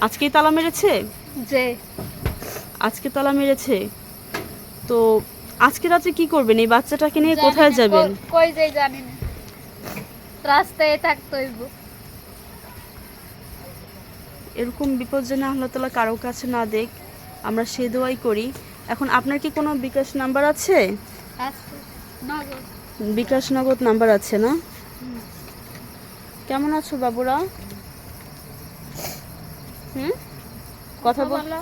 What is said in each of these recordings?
আজকেই তালা মেরেছে? যে। আজকে তালা মেরেছে? তো আজকে রাতে কি করবেন? এই বাচ্চাটাকে নিয়ে কোথায় যাবেন? কই- যাই জানি না। রাস্তায় থাকতে হইব। এরকম বিপদ যেন আল্লাহ তালা কারও কাছে না দেখ আমরা সে দোয়াই করি। এখন আপনার কি কোনো বিকাশ নাম্বার আছে? বিকাশ নগদ নাম্বার আছে না? কেমন আছো বাবুরা? হুম? কথা বল। বলো।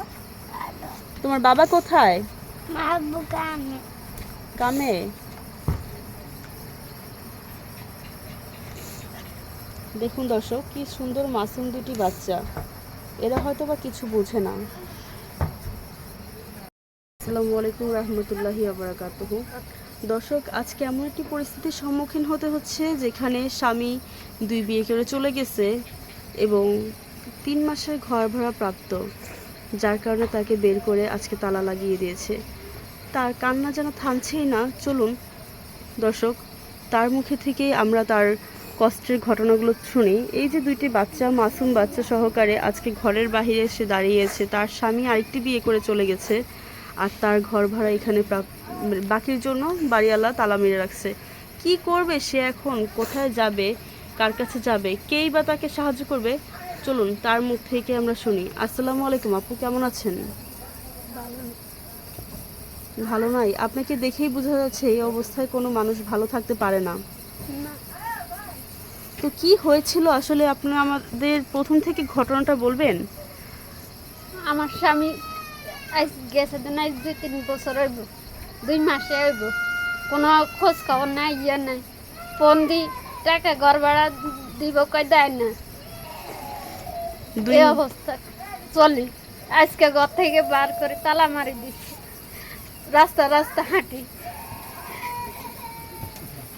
তোমার বাবা কোথায়? কামে দেখুন দর্শক কি সুন্দর মাসুম দুটি বাচ্চা। এরা হয়তো বা কিছু বোঝে না। আসসালামু আলাইকুম রহমতুল্লাহি আবরাকাতুহ দর্শক আজকে এমন একটি পরিস্থিতির সম্মুখীন হতে হচ্ছে যেখানে স্বামী দুই বিয়ে করে চলে গেছে এবং তিন মাসের ঘর ভাড়া প্রাপ্ত, যার কারণে তাকে বের করে আজকে তালা লাগিয়ে দিয়েছে। তার কান্না যেন থামছেই না, চলুন। দর্শক, তার মুখে থেকেই আমরা তার কষ্টের ঘটনাগুলো শুনি। এই যে দুইটি বাচ্চা, মাসুম বাচ্চা সহকারে আজকে ঘরের বাইরে এসে দাঁড়িয়েছে, তার স্বামী আরেকটি বিয়ে করে চলে গেছে আর তার ঘর ভাড়া এখানে বাকির জন্য বাড়িওয়ালা তালা মেরে রাখছে। কি করবে সে এখন? কোথায় যাবে? কার কাছে যাবে? কেই বা তাকে সাহায্য করবে? চলুন তার মুখ থেকে আমরা শুনি। আসসালামু আলাইকুম আপু কেমন আছেন? ভালো নাই। আপনাকে দেখেই বোঝা যাচ্ছে এই অবস্থায় কোনো মানুষ ভালো থাকতে পারে না। তো কি হয়েছিল? আসলে আপনি আমাদের প্রথম থেকে ঘটনাটা বলবেন? আমার স্বামী আজ গেছে দিন আজ দুই তিন বছর হইব দুই মাসে হইব। কোনো খোঁজ খবর নাই ইয়ে নাই। ফোন দি টাকা ঘর ভাড়া দিব কই দেয় না। দুই অবস্থা। চলি। আজকে ঘর থেকে বার করে তালা মারি দিচ্ছি। রাস্তা রাস্তা হাঁটি।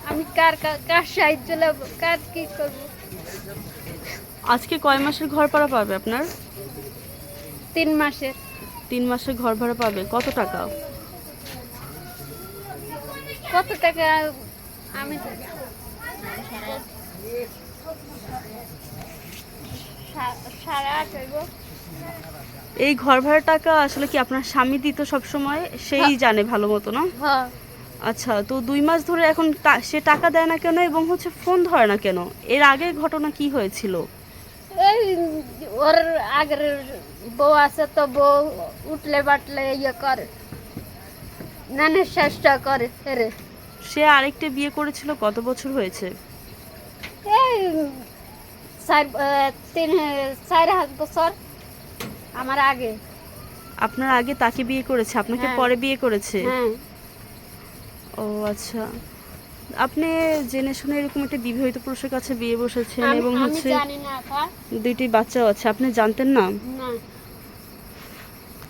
আমি কার কার- সাহায্য নেব? কার কি করব? আজকে কয় মাসের ঘর ভাড়া পাবে আপনার? তিন মাসের। তিন মাসের ঘর ভাড়া পাবে। কত টাকা? কত টাকা আমি এই ঘর ভাড়া টাকা আসলে কি আপনার স্বামী দিত সব সময় সেই জানে ভালো মতো না? হ্যাঁ। আচ্ছা তো দুই মাস ধরে এখন সে টাকা দেয় না কেন এবং হচ্ছে ফোন ধরে না কেন? এর আগের ঘটনা কি হয়েছিল? ওর আগের বউ আছে তো বউ উঠলে বাটলে ইয়ে করে। নানের চেষ্টা করে রে সে আরেকটা বিয়ে করেছিল কত বছর হয়েছে? এই চার আহ, তিন চার হাত বছর আমার আগে। আপনার আগে তাকে বিয়ে করেছে আপনাকে হ্যাঁ। পরে বিয়ে করেছে? হ্যাঁ। ও আচ্ছা। আপনি জেনে শুনে এরকম একটা বিবাহিত পুরুষের কাছে বিয়ে বসেছেন এবং হচ্ছে দুইটি বাচ্চাও আছে আপনি জানতেন না।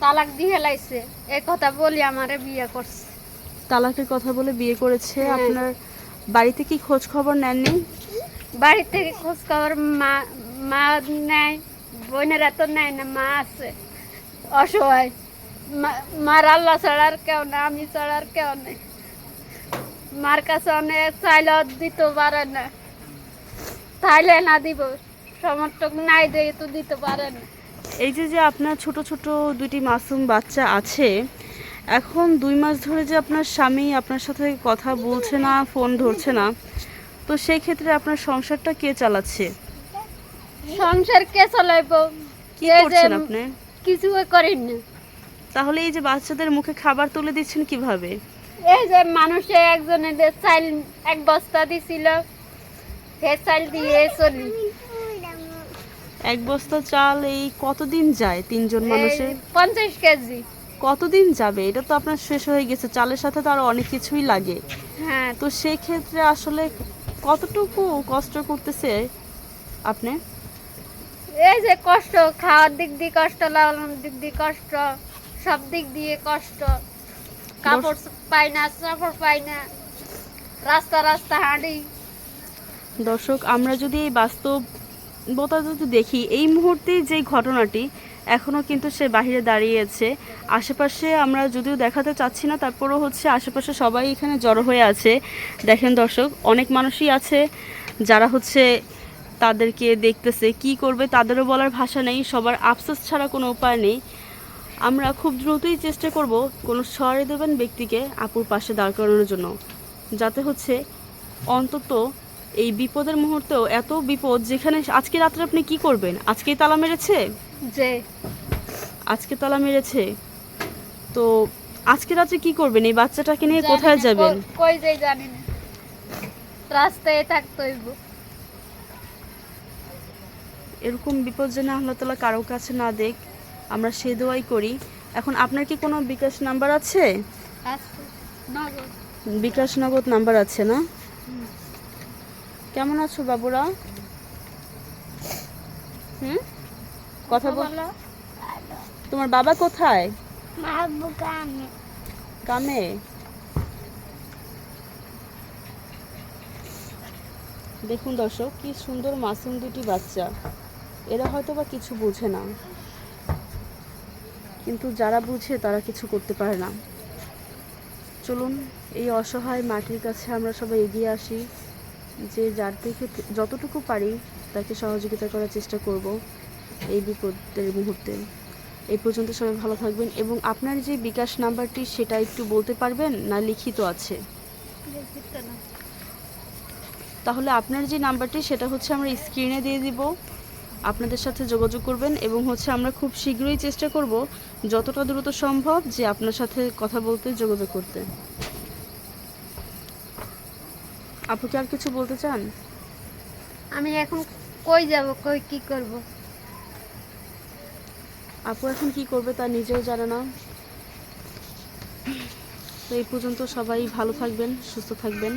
তালাক দিয়ে লাইছে। এ কথা বলি আমারে বিয়ে করছে। তালাকের কথা বলে বিয়ে করেছে। হ্যাঁ। আপনার বাড়িতে কি খোঁজ খবর নেননি? বাড়ি থেকে খোঁজ খবর মা মা নেয়, বোনেরা তো নেয় না, মা আছে। অসহায়। মার আল্লাহ ছাড়া আর কেউ না, আমি ছাড়া আর কেউ নেই। মার কাছে অনেক চাইলে দিতে পারে না। তাইলে না দিব। সমর্থক নাই দিয়ে তো দিতে পারে না। এই যে যে আপনার ছোট ছোট দুইটি মাসুম বাচ্চা আছে, এখন দুই মাস ধরে যে আপনার স্বামী আপনার সাথে কথা বলছে না, ফোন ধরছে না তো সেই ক্ষেত্রে আপনার সংসারটা কে চালাচ্ছে? সংসার কে চলাইব? কি করছেন আপনি? কিছু করি না। তাহলে এই যে বাচ্চাদের মুখে খাবার তুলে দিচ্ছেন কীভাবে? এই যে মানুষে একজনের চাল এক বস্তা দিছিল সে চাল দিয়ে চলি। এক বস্তা চাল এই কতদিন যায় তিনজন মানুষের এই পঞ্চাশ কেজি। কতদিন যাবে? এটা তো আপনার শেষ হয়ে গেছে। চালের সাথে তো আরও অনেক কিছুই লাগে। হ্যাঁ। তো সেই ক্ষেত্রে আসলে কতটুকু কষ্ট করতেছে আপনি? এই যে কষ্ট খাওয়ার দিক দিয়ে কষ্ট লাগানোর দিক দিয়ে কষ্ট সব দিক দিয়ে কষ্ট। কাপড় পাই না চাপড় পাই না রাস্তা রাস্তা হাঁটি দর্শক আমরা যদি এই বাস্তবতা যদি দেখি, এই মুহূর্তে যে ঘটনাটি এখনও কিন্তু সে বাহিরে দাঁড়িয়েছে। আশেপাশে আমরা যদিও দেখাতে চাচ্ছি না, তারপরও হচ্ছে আশেপাশে সবাই এখানে জড়ো হয়ে আছে। দেখেন দর্শক, অনেক মানুষই আছে যারা হচ্ছে তাদেরকে দেখতেছে, কি করবে তাদেরও বলার ভাষা নেই, সবার আফসোস ছাড়া কোনো উপায় নেই। আমরা খুব দ্রুতই চেষ্টা করব কোনো সরে দেবেন ব্যক্তিকে আপুর পাশে দাঁড় করানোর জন্য, যাতে হচ্ছে অন্তত এই বিপদের মুহূর্তেও এত বিপদ যেখানে আজকে রাত্রে আপনি কি করবেন? আজকেই তালা মেরেছে? যে। আজকে তালা মেরেছে। তো আজকে রাত্রে কি করবেন? এই বাচ্চাটাকে নিয়ে কোথায় যাবেন? কই- যাই জানি না। রাস্তায় থাকতে হইব। এরকম বিপদ যেন আল্লাহ তালা কারও কাছে না দেখ আমরা সে দোয়াই করি। এখন আপনার কি কোনো বিকাশ নাম্বার আছে? বিকাশ নগদ নাম্বার আছে না? কেমন আছো বাবুরা? হুম? কথা বল। তোমার বাবা কোথায়? কামে দেখুন দর্শক কি সুন্দর মাসুম দুটি বাচ্চা। এরা হয়তো বা কিছু বোঝে না। কিন্তু যারা বুঝে তারা কিছু করতে পারে না। চলুন এই অসহায় মাটির কাছে আমরা সবাই এগিয়ে আসি। যে যার থেকে যতটুকু পারি তাকে সহযোগিতা করার চেষ্টা করব এই বিপদের মুহূর্তে। এই পর্যন্ত সবাই ভালো থাকবেন এবং আপনার যে বিকাশ নাম্বারটি সেটা একটু বলতে পারবেন না লিখিত আছে? তাহলে আপনার যে নাম্বারটি সেটা হচ্ছে আমরা স্ক্রিনে দিয়ে দিব। আপনাদের সাথে যোগাযোগ করবেন এবং হচ্ছে আমরা খুব শীঘ্রই চেষ্টা করব যতটা দ্রুত সম্ভব যে আপনার সাথে কথা বলতে, যোগাযোগ করতে। আপু কি আর কিছু বলতে চান? আমি এখন কই যাব কই কি করব? আপু এখন কি করবে তা নিজেও জানে না। তো এই পর্যন্ত সবাই ভালো থাকবেন সুস্থ থাকবেন।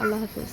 আল্লাহ হাফেজ।